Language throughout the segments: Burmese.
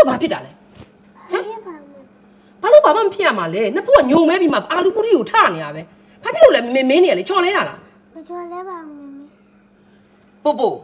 ဖို့ဘာဖြစ်တာလဲဘာဖြစ်ပါမလဲဘာလို့ဘာမှမဖြစ်ရမှာလဲနှစ်ဖူးကညုံမဲပြီးမှအာလူပူရီကိုထနေရပဲဘာဖြစ်လို့လဲမင်းမင်းနေရလေချော်လဲတာလားမကြော်လဲပါမမေပို့ပို့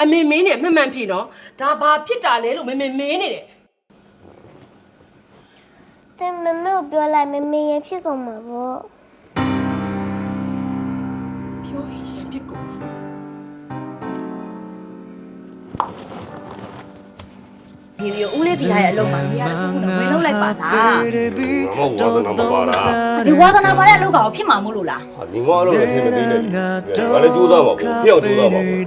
အမေမင်းနေမှန်မှန်ဖြစ်နော်ဒါဘာဖြစ်တာလဲလို့မင်းမင်းမင်းနေတယ်တင်မမေကိုပြောလိုက်မမေရဖြစ်ကုန်မှာပေါ့ပြော ဒီဗီကိုဦးလေးပြရရဲ့အလုပ်မှာနေရာတစ်ခုတော့ဝင်လုံးလိုက်ပါလားဒီဝါသနာပါတဲ့အလုပ်ကောင်ဖြစ်မှာမို့လို့လားဟာညီမအဲ့လိုလည်းထင်မသိနဲ့ငါလည်းကြိုးစားပါဘူးဖျောက်ကြိုးစားပါဘူး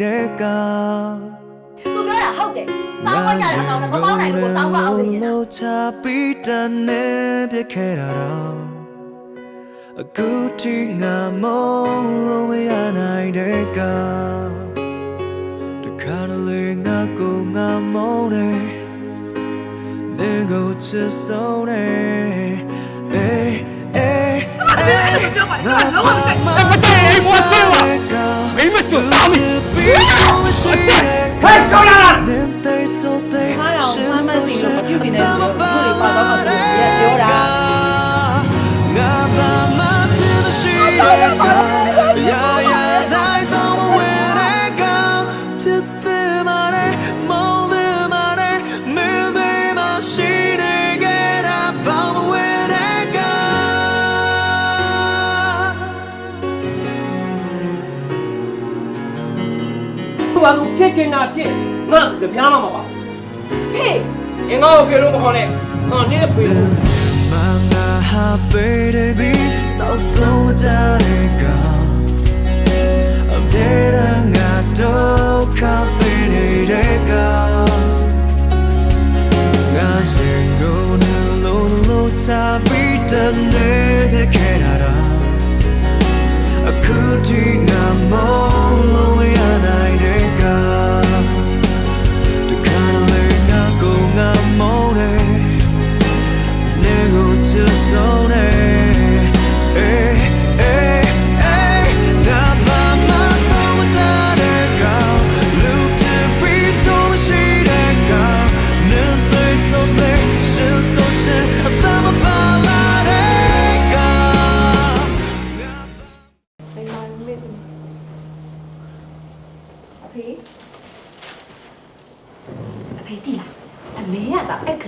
သူပြောတာဟုတ်တယ်စောင်းဝကြတဲ့အကောင်ကမပေါင်းနိုင်လို့စောင်းပါအောင်နေတယ်လို့ချပြီးတန်နေပြခဲ့တာတော့အခုထိငါမလို့မရနိုင်တဲ့ကတခါတလေငါကိုငါမုန်းတယ်နေ ကိုချစ်ဆုံးတယ်အေးအေးငါလုံးဝမကြိုက်ဘူးမကြိုက်ဘူးမကြိုက်ဘူးမင်းမကျွတ်သားမီဟဲ့ကြောက်လာ ချင်တာဖြစ်ငါကြပြားမှာမပါဟေးအင်္ဂါကိုပြေလို့မခေါ်နဲ့ငါနင်းပြေလို့ Manga baby so don't jare ga Abdera nga do ka baby de ga Ga singo ne lo lo cha bi de ne de ke da da Akuti nga mo lo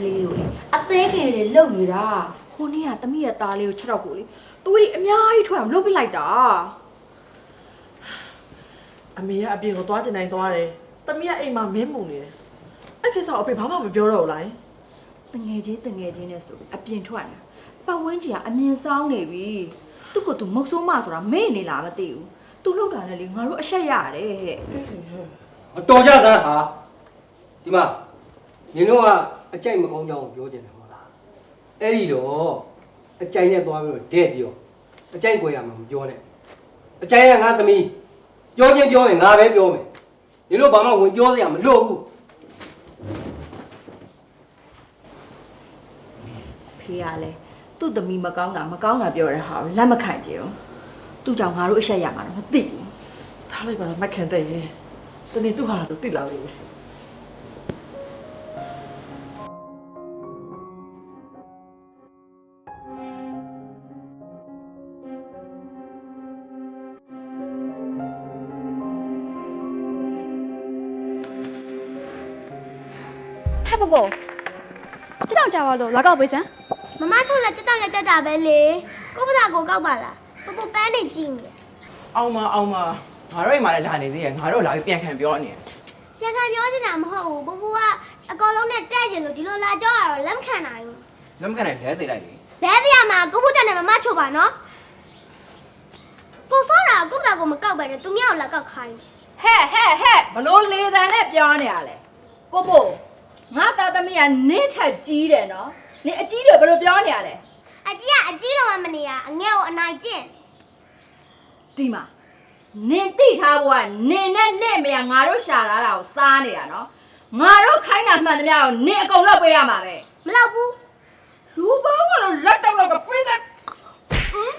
လေးကိုလေအသေးငယ်တွေလုံနေတာဟိုနေ့ကတမိရဲ့သားလေးကိုချက်တော့ကိုလေသူတွေအများကြီးထွက်အောင်လုပ်ပစ်လိုက်တာအမေကအပြင်ကိုသွားကျင်တိုင်းသွားတယ်။တမီးကအိမ်မှာမင်းမုံနေတယ်။အဲ့ကိစ္စကိုအဖေဘာမှမပြောတော့ဘူးလားတငယ်ချင်းတငယ်ချင်းနဲ့ဆိုပြီးအပြင်ထွက်နေတာပတ်ဝန်းကျင်ကအမြင်ဆောင်နေပြီသူ့ကိုသူမုတ်ဆိုးမဆိုတာမေ့နေလားမသိဘူးသူလောက်တာလည်းလေငါတို့အဆက်ရတယ်ဟဲ့အတော်ကြစမ်းဟာဒီမှာနင်တို့က အကြိုက်မကောင်းကြောင်းကိုပြောချင်တယ်မဟုတ်လားအဲ့ဒီတော့အကြိုက်နဲ့သွားပြီးတော့ဒဲ့ပြောအကြိုက်ကိုရမှာမပြောနဲ့အကြိုက်ကငါသမီးပြောချင်းပြောရင်ငါပဲပြောမယ်နင်တို့ဘာမှဝင်ပြောစရာမလိုဘူးဖေကလည်းသူ့သမီးမကောင်းတာမကောင်းတာပြောရတဲ့ဟာကိုလက်မခံကြဘူးသူ့ကြောင့်ငါတို့အဆက်ရမှာတော့မသိဘူး။ထားလိုက်ပါတော့မက်ခင်တဲ့ရေ။တနေ့သူ့ဟာသူတိလာလိမ့်မယ် ပပိုကျွန်တော်ကြာပါလို့လာကောက်ပေးစမ်းမမထုတ်လက်တက်တော့လက်တက်တာပဲလေကိုပစာကိုကောက်ပါလားပပပန်းနေကြည့်နေအောင်မအောင်မငါတို့အိမ်မှာလည်းလာနေသေးတယ်ငါတို့လာပြီးပြန်ခံပြောနေတယ်ပြန်ခံပြောချင်တာမဟုတ်ဘူးပပကအကောင်လုံးနဲ့တဲ့ချင်လို့ဒီလိုလာကြောရတော့လက်မခံနိုင်ဘူးလက်မခံနိုင်လဲသေးလိုက်လေလဲစရာမှာကိုဖို့တက်နဲ့မမချိုပါနော်ကိုစောတာကိုပစာကိုမကောက်ပဲနဲ့သူမြောက်လာကောက်ခိုင်းဟဲ့ဟဲ့ဟဲ့ဘလို့လေတန်နဲ့ပြောနေရလဲပို့ပို့ ငါသားသမီးကနင့်ထက်ကြီးတယ်နော်နင်အကြီးတွေဘလို့ပြောနေရလဲအကြီးကအကြီးလုံးဝမနေရအငဲ့ကိုအနိုင်ကျင့်ဒီမှာနင်တိထားဖို့ကနင်နဲ့နဲ့မရငါတို့ရှာလာတာကိုစားနေတာနော်ငါတို့ခိုင်းတာမှန်သမျှကိုနင်အကုန်လောက်ပေးရမှာပဲမလောက်ဘူးလူပေါင်းကတော့လက်တော့လောက်ကပေးတဲ့ဟမ်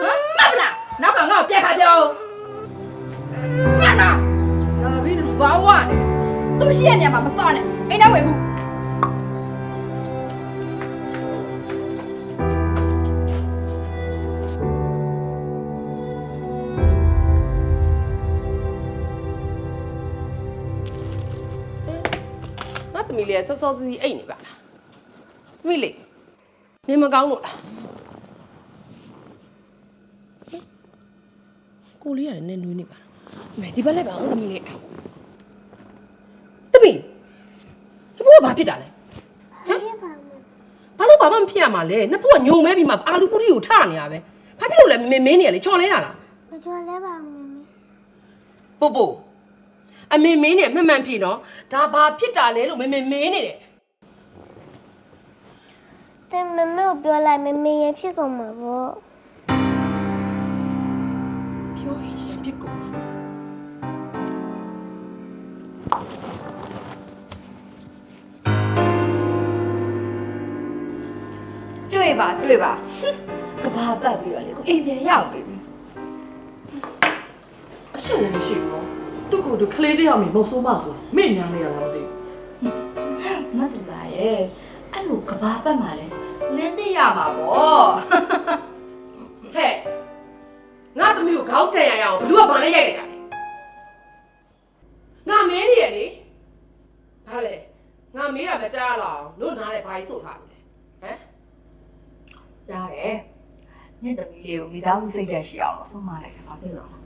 ဟမ်မပလားနောက်ကငါ့ကိုပြက်ခါပြောငါနာလာပြီးလူပေါင်းဝနေ သူရှိတဲ့နေရာမှာမစော့နဲ့အိမ်ထဲဝင်ခုငါသမီးလေးကစောစောစီးစီးအိတ်နေပါလားသမီးလေးနေမကောင်းလို့လားကိုလေးကလည်းနည်းနွေးနေပါလားမယ်ဒီဘက်လိုက်ပါဦးသမီးလေး ဒီဘောကဘာဖြစ်တာလဲဘာဖြစ်ပါမလဲဘာလို့ဘာမှမဖြစ်ရမှာလဲနှစ်ဖူးကညုံမဲပြီးမှအာလူပူရီကိုထနေရပဲဘာဖြစ်လို့လဲမင်းမင်းနေရလေချော်လဲတာလားမကြော်လဲပါမမေပို့ပို့အမေမင်းနေမှန်မှန်ဖြစ်နော်ဒါဘာဖြစ်တာလဲလို့မင်းမင်းမင်းနေတယ်တင်မမေကိုပြောလိုက်မမေရင်ဖြစ်ကုန်မှာပေါ့ပြောရင်ရံဖြစ် တွေ့ပါတွေ့ပါကဘာပတ်ပြီးတော့လေကိုအိမ်ပြန်ရောက်ပြီအရှက်လည်းမရှိဘူးနော်သူ့ကိုယ်သူကလေးတစ်ယောက်မြင်မဟုတ်ဆိုးမဆိုမိညာနေရလားမသိဘူးမတ်တူစားရဲ့အဲ့လိုကဘာပတ်မှာလဲလင်းသိရမှာပေါ့ဟဲ့ငါသမီးကိုခေါင်းတန်ရရအောင်ဘလူကဘာနဲ့ရိုက်လိုက်တာလဲငါမင်းနေရလေဘာလဲငါမေးတာမကြားရအောင်တို့နားလဲဘာကြီးစို့ထားလို့လဲဟမ် ကြားတယ်ညစ်သမီးလေးကိုမိသားစုစိတ်ဓာတ်ရှိအောင်ဆုံးမလိုက်တာဘာဖြစ်လို့လဲ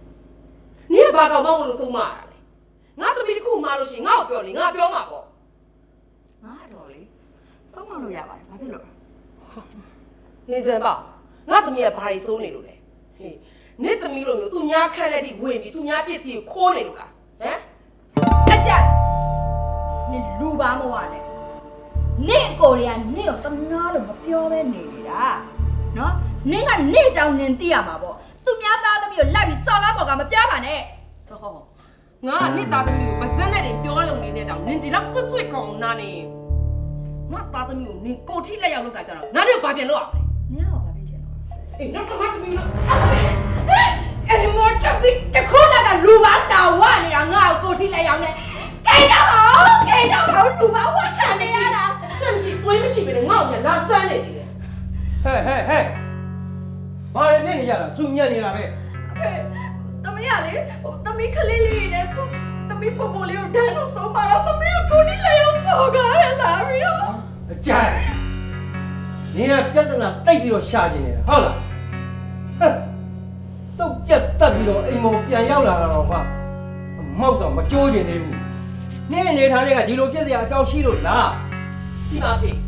နင်ကဘာကောင်မဟုတ်လို့သုံးမရလဲငါသမီးတစ်ခုမှလို့ရှိရင်ငါ့ကိုပြောလေငါပြောမှာပေါ့ငါတော့လေဆုံးမလို့ရပါတယ်ဘာဖြစ်လို့လဲနေစံပါငါသမီးကဘာကြီးစိုးနေလို့လဲဟေးနင့်သမီးလိုမျိုးသူများခန့်တဲ့ထိဝင်ပြီးသူများပစ္စည်းကိုခိုးနေလို့လားဟမ်အကြက်နင်လူပါမဝနဲ့ နင့်ကိုရီးယားနင့်ကိုသမနာလို့မပြောဘဲနေနေတာနော်နင့်ကနင့်ကြောင့်နင်သိရမှာပေါ့သူများသားသမီးကိုလိုက်ပြီးစော်ကားပေါ်ကမပြောပါနဲ့ဟောငါကနင့်သားသမီးကိုပါဇက်နဲ့တင်ပြောလုံနေတဲ့တောင်နင်ဒီလောက်ဆွတ်ဆွတ်ကောင်နာနေငါသားသမီးကိုနင်ကိုထိလက်ရောက်လောက်တာကြတော့နားလေးကိုဘာပြန်လို့ရမလဲနင်ကဘာဖြစ်ချင်လို့အေးနောက်ကငါသမီးလို့အဲ့ဒီမော်တပီတခုနကလူပါလာဝနေတာငါ့ကိုကိုထိလိုက်အောင်နဲ့ကဲကြပါဦးကဲကြပါဦးလူပါဝတ်စားနေရတာအ ရှက်မရှိကိုယ်မရှိပဲငါ့ကိုညာလာစမ်းနေတယ်ဟဲ့ဟဲ့ဟဲ့ဘာလဲဖြစ်နေကြတာစူညံ့နေတာပဲဖေသမီးကလေဟိုသမီးကလေးလေးနဲ့သူသမီးပုံပုံလေးကိုဒန်းလို့ဆုံးပါတော့သမီးကိုကိုထိလိုက်အောင်စော်ကားရလာပြီးတော့အကြိုင်နင်ကပြဿနာတိတ်ပြီးတော့ရှာကျင်နေတာဟုတ်လားဟဲ့စုပ်ကြက်တက်ပြီးတော့အိမ်ပေါ်ပြန်ရောက်လာတာတော့မှမောက်တော့မကြိုးကျင်သေးဘူးနင့်အနေထားတွေကဒီလိုပြစ်စရာအကြောင်းရှိလို့လားဒီမှာဖေ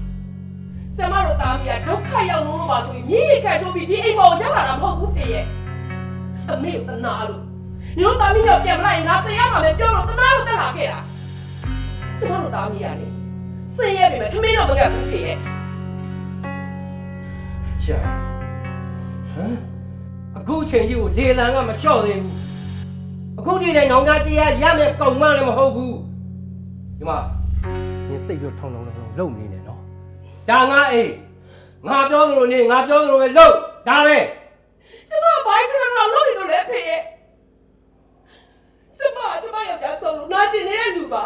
ကျမတို့သားမီးကဒုက္ခရောက်လို့ပါဆိုပြီးမြေကြီးခံထိုးပြီးဒီအိမ်ပေါ်ရောက်လာတာမဟုတ်ဘူးဖေရဲ့အမေကိုတနာလို့ညတို့သားမီးကပြန်မလိုက်ရင်ငါတရားမှာပဲပြောလို့တနာလို့တက်လာခဲ့တာကျမတို့သားမီးကလေစင်ရဲ့ပြီမဲ့ထမင်းတော့မကတ်ဘူးဖေရဲ့ကြိုင်ဟမ်အခုချိန်ကြီးကိုလေလံကမလျှော့သေးဘူးအခုဒီလေနောင်သားတရားရမယ်ကောင်းမှလည်းမဟုတ်ဘူးဒီမှာနင်သိပ်ပြီးတော့ထုံထုံထုံလုံနေနေနော် ဒါငါအိမ်ငါပြောသလိုနေငါပြောသလိုပဲလုပ်ဒါပဲကျမကဘာကြီးထထတော့လုပ်နေလို့လဲဖေရဲ့ကျမကကျမယောက်ျားဆုံးလို့နာကျင်နေတဲ့လူပါ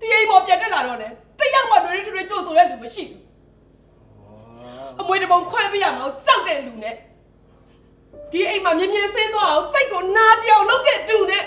ဒီအိမ်ပေါ်ပြန်တက်လာတော့လေတယောက်မှတွေးတွေးကြိုးဆိုတဲ့လူမရှိဘူးအမွေတပုံခွဲပေးရမှာကိုကြောက်တဲ့လူနဲ့ဒီအိမ်မှာမြင်မြင်ဆင်းသွားအောင်စိတ်ကိုနာကျင်အောင်လုပ်တဲ့တူနဲ့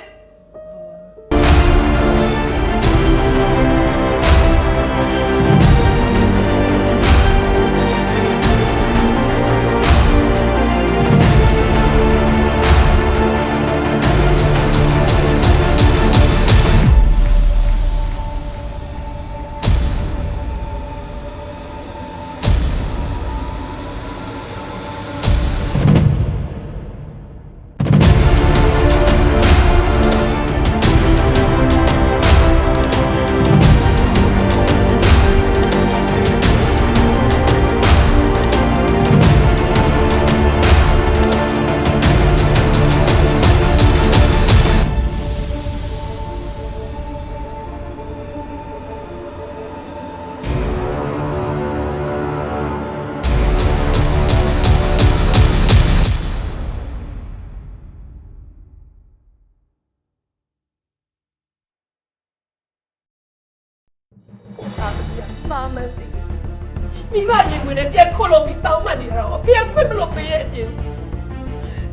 မိဘရင်ဝင်နဲ့ပြန်ခုတ်လို့ပြီးတောင်းမှန်နေတော့အဖေကခွင့်မလို့ပေးရဲ့အပြင်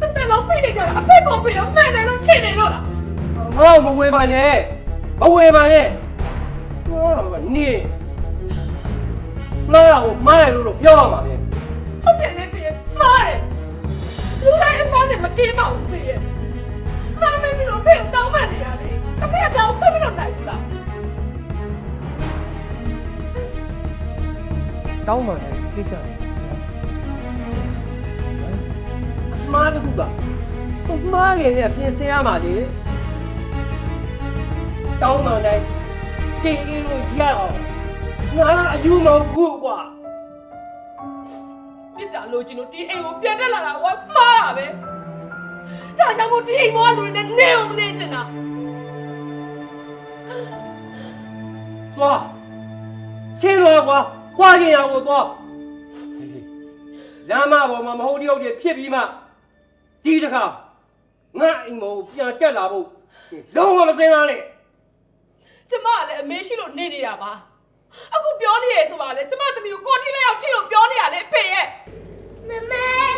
တတလောက်ဖိတ်နေကြတာအဖေကပေးတော့မှန်တယ်လို့ထင်နေတော့လားငါ့ကိုမဝေပါနဲ့မဝေပါနဲ့နေငါ့ကိုမားရလို့လို့ပြောရမှာလေဟုတ်တယ်လေဖေမားတယ်လူတိုင်းအမားနဲ့မကင်းပါဘူးဖေမားမင်းတို့ဖေကိုတောင်းပန်နေရတယ်တမီးကတောင်းပတ်မလို့နိုင်ဘူးလား တောင်းပန်တဲ့ကိစ္စမားတခုကဟိုမားငယ်နဲ့ပြင်ဆင်ရမှာလေတောင်းပန်တဲ့ချိန်ရင်းလို့ရအောင်ငါအယူမဟုတ်ဘူးကွာမြစ်တာလို့ကျွန်တော်ဒီအိမ်ကိုပြန်တက်လာတာကမှားတာပဲဒါကြောင့်မို့ဒီအိမ်ဘောကလူတွေနဲ့နေအောင်မနေချင်တာသွားဆင်းသွားကွာ ခွာချင်ရကိုသွားလမ်းမပေါ်မှာမဟုတ်တယောက်တည်းဖြစ်ပြီးမှဒီတစ်ခါငါအိမ်မောပြန်တက်လာဖို့လုံးဝမစင်စားနဲ့ကျမကလည်းအမေရှိလို့နေနေတာပါအခုပြောနေရဆိုပါလေကျမသမီးကိုကိုထိလက်ရောက်ထိလို့ပြောနေရလေဖေရဲ့မမေမမေမ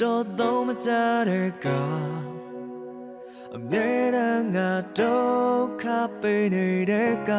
တော်တော့မကြတဲ့ကအမြဲတမ်းငါဒုက္ခပေးနေတဲ့က